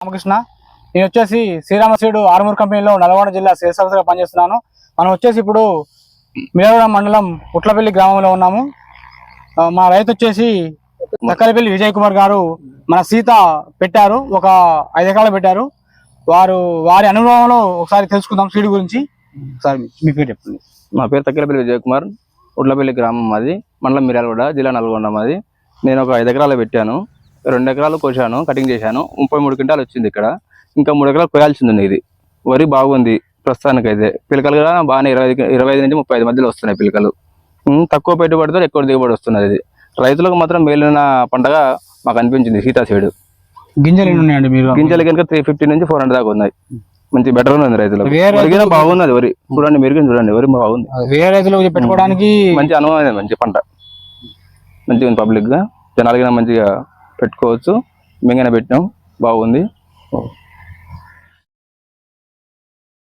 రామకృష్ణ. నేను వచ్చేసి శ్రీరామశ్రీడు ఆర్మూర్ కంపెనీలో నల్గొండ జిల్లా సేల్స్ ఆఫీసర్గా పనిచేస్తున్నాను. మనం వచ్చేసి ఇప్పుడు మిరవరం మండలం ఉట్లపల్లి గ్రామంలో ఉన్నాము. మా రైతు వచ్చేసి దక్కలపల్లి విజయ్ కుమార్ గారు మన సీత పెట్టారు. ఒక ఐదు ఎకరాలు పెట్టారు. వారు వారి అనుభవంలో ఒకసారి తెలుసుకుందాం సీడ్ గురించి. ఒకసారి మీ పేరు చెప్పండి. మా పేరు తక్కిలపల్లి విజయ్ కుమార్. ఉడ్లపల్లి గ్రామం మాది. మండలం మిర్యాలగూడ జిల్లా నల్గొండ మాది. నేను ఒక ఐదు ఎకరాలు పెట్టాను. రెండు ఎకరాలు కోసాను కటింగ్ చేశాను. ముప్పై మూడు క్వింటాలు వచ్చింది ఇక్కడ. ఇంకా మూడు ఎకరాలు కోయాల్సింది ఉంది ఇది. వరి బాగుంది ప్రస్తుతానికి అయితే పిలకలు కూడా బాగానే ఇరవై ఇరవై ఐదు నుంచి ముప్పై ఐదు మధ్యలో వస్తున్నాయి పిలకలు. తక్కువ పెట్టుబడితో ఎక్కువ దిగుబడి వస్తున్నది ఇది. రైతులకు మాత్రం మేలిన పంటగా మాకు అనిపించింది సీతా సైడ్. గింజలు ఉన్నాయండి మీరు? గింజలు కనుక త్రీ ఫిఫ్టీ నుంచి ఫోర్ హండ్రెడ్ దాకా ఉన్నాయి. మంచి బెటర్ ఉంది రైతులకు. కూడా బాగున్నది వరి. చూడండి మీరు చూడండి వరి బాగుంది. వేరే రైతులకు పెట్టుకోవడానికి మంచి అనుభవం మంచి పంట. మంచిగా ఉంది పబ్లిక్గా. జనాలకి మంచిగా పెట్టుకోవచ్చు. మింగన పెట్టినాం బాగుంది.